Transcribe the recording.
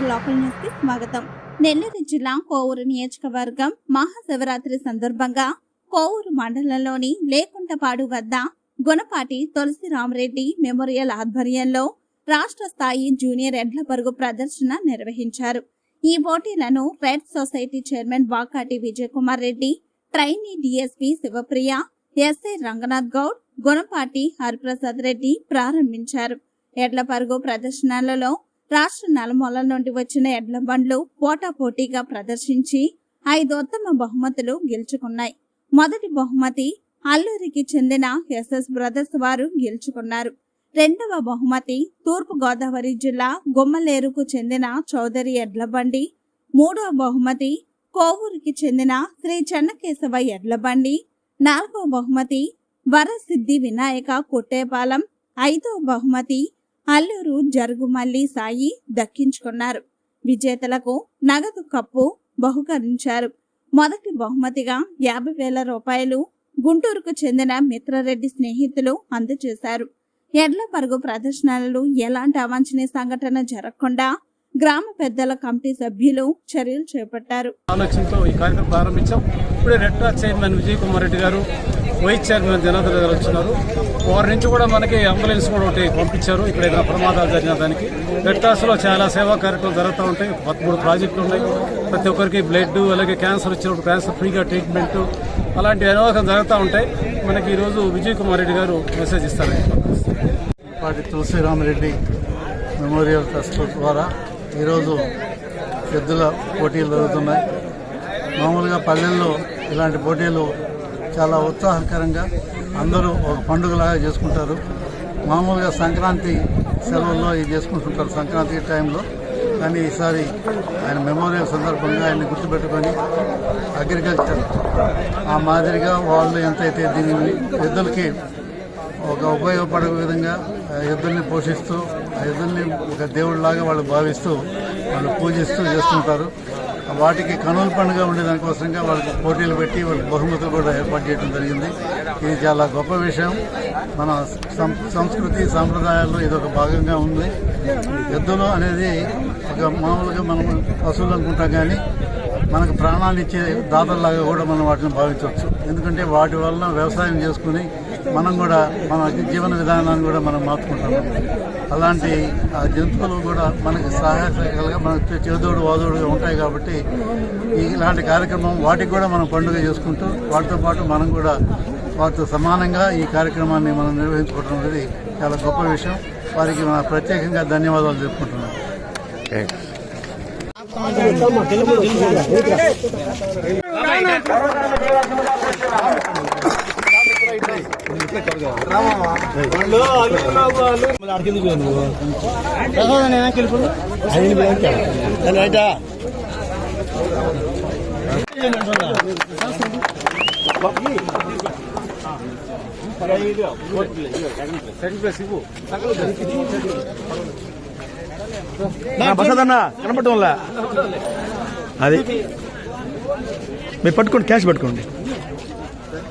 NTR local న్యూస్కి స్వాగతం. నెల్లూరు జిల్లా కోవూరు నియోజకవర్గం మహాశివరాత్రి సందర్భంగా కోవూరు మండలంలోని లేకుంటపాడు వద్ద గుణపాటి తులసి రామరెడ్డి మెమోరియల్ ఆధ్వర్యంలో రాష్ట్ర స్థాయి జూనియర్ ఎడ్ల పరుగు ప్రదర్శన నిర్వహించారు. ఈ పోటీలను red society chairman Vakati Vijay Kumar Reddy trainee DSP Sivapriya SI Ranganath Goud Gunapati Hariprasad Reddy ప్రారంభించారు. ఎడ్ల పరుగు ప్రదర్శనలలో రాష్ట్ర నలుమూలల నుండి వచ్చిన ఎడ్ల బండ్లు పోటాపోటీగా ప్రదర్శించి ఐదు ఉత్తమ బహుమతులు గెలుచుకున్నాయి. మొదటి బహుమతి అల్లూరికి చెందిన ఎస్ఎస్ బ్రదర్స్ వారు గెలుచుకున్నారు. రెండవ బహుమతి తూర్పు గోదావరి జిల్లా గుమ్మలేరుకు చెందిన చౌదరి ఎడ్లబండి మూడవ బహుమతి కోవూరుకి చెందిన శ్రీ చెన్నకేశవ ఎడ్లబండి నాలుగవ బహుమతి వరసిద్ధి వినాయక కొట్టేపాలెం. ఐదవ బహుమతి అల్లూరు జరుగుమల్లి సాయి దక్కించుకున్నారు. విజేతలకు నగదు కప్పు బహుకరించారు. మొదటి బహుమతిగా యాభై వేల రూపాయలు గుంటూరుకు చెందిన మిత్రారెడ్డి స్నేహితులు అందజేశారు. ఎడ్ల పరుగు ప్రదర్శనలు ఎలాంటి అవాంఛనీయ సంఘటన జరగకుండా గ్రామ పెద్దల కమిటీ సభ్యులు చర్యలు చేపట్టారు. ఆలోచనతో ఈ కార్యక్రమం ప్రారంభించాం. ఇప్పుడే red cross chairman Vijay Kumar Reddy గారు వైస్ చైర్మన్ జనార్దన్ గారు వచ్చినారు. వారి నుంచి కూడా మనకి అంబులెన్స్ కూడా ఒకటి పంపించారు. ఇక్కడ ఏదైనా ప్రమాదాలు జరిగిన దానికి. రెడ్ చాలా సేవా కార్యక్రమాలు జరుగుతూ ఉంటాయి. పదమూడు ప్రాజెక్టులు ఉన్నాయి. ప్రతి ఒక్కరికి బ్లడ్ అలాగే క్యాన్సర్ వచ్చినప్పుడు క్యాన్సర్ ఫ్రీగా ట్రీట్మెంట్ అలాంటి అనేకం జరుగుతూ ఉంటాయి. మనకి ఈరోజు విజయ్ కుమార్ రెడ్డి గారు మెసేజ్ ఇస్తారు. పాటి తులసిరామరెడ్డి మెమోరియల్ ట్రస్ట్ ద్వారా ఈరోజు ఎద్దుల పోటీలు జరుగుతున్నాయి. మామూలుగా పల్లెల్లో ఇలాంటి పోటీలు చాలా ఉత్సాహకరంగా అందరూ ఒక పండుగలాగా చేసుకుంటారు. మామూలుగా సంక్రాంతి సెలవుల్లో ఇది చేసుకుంటుంటారు సంక్రాంతి టైంలో. కానీ ఈసారి ఆయన మెమోరియల్ సందర్భంగా ఆయన్ని గుర్తుపెట్టుకొని అగ్రికల్చర్ ఆ మాదిరిగా వాళ్ళు ఎంతైతే దీనిని ఎద్దులకి ఒక ఉపయోగపడే విధంగా ఆ ఎద్దుల్ని పోషిస్తూ ఆ ఎద్దుల్ని ఒక దేవుడిలాగా వాళ్ళు భావిస్తూ వాళ్ళు పూజిస్తూ చేస్తుంటారు. వాటికి కనుల పండుగ ఉండే దానికోసంగా వాళ్ళకి పోటీలు పెట్టి వాళ్ళకి బహుమతులు కూడా ఏర్పాటు చేయడం జరిగింది. ఇది చాలా గొప్ప విషయం. మన సంస్కృతి సాంప్రదాయాల్లో ఇది ఒక భాగంగా ఉంది. ఎద్దులు అనేది ఒక మామూలుగా మనం పశువులు అనుకుంటాం కానీ మనకు ప్రాణాలు ఇచ్చే దాతల్లాగా కూడా మనం వాటిని భావించవచ్చు. ఎందుకంటే వాటి వలన వ్యవసాయం చేసుకుని మనం కూడా మన జీవన విధానాన్ని కూడా మనం మార్చుకుంటాం అలాంటి ఆ జంతువులు కూడా మనకి సహాయకాలుగా మనకు చేదోడు వాదోడుగా ఉంటాయి కాబట్టి ఈ ఇలాంటి కార్యక్రమం వాటికి కూడా మనం పండుగ చేసుకుంటూ వాటితో పాటు మనం కూడా వాటితో సమానంగా ఈ కార్యక్రమాన్ని మనం నిర్వహించుకోవడం అనేది చాలా గొప్ప విషయం. వారికి మన ప్రత్యేకంగా ధన్యవాదాలు చెప్పుకుంటున్నాం బసదన్న కనపడటం వల్ల అది. మీరు పట్టుకోండి క్యాష్ పట్టుకోండి.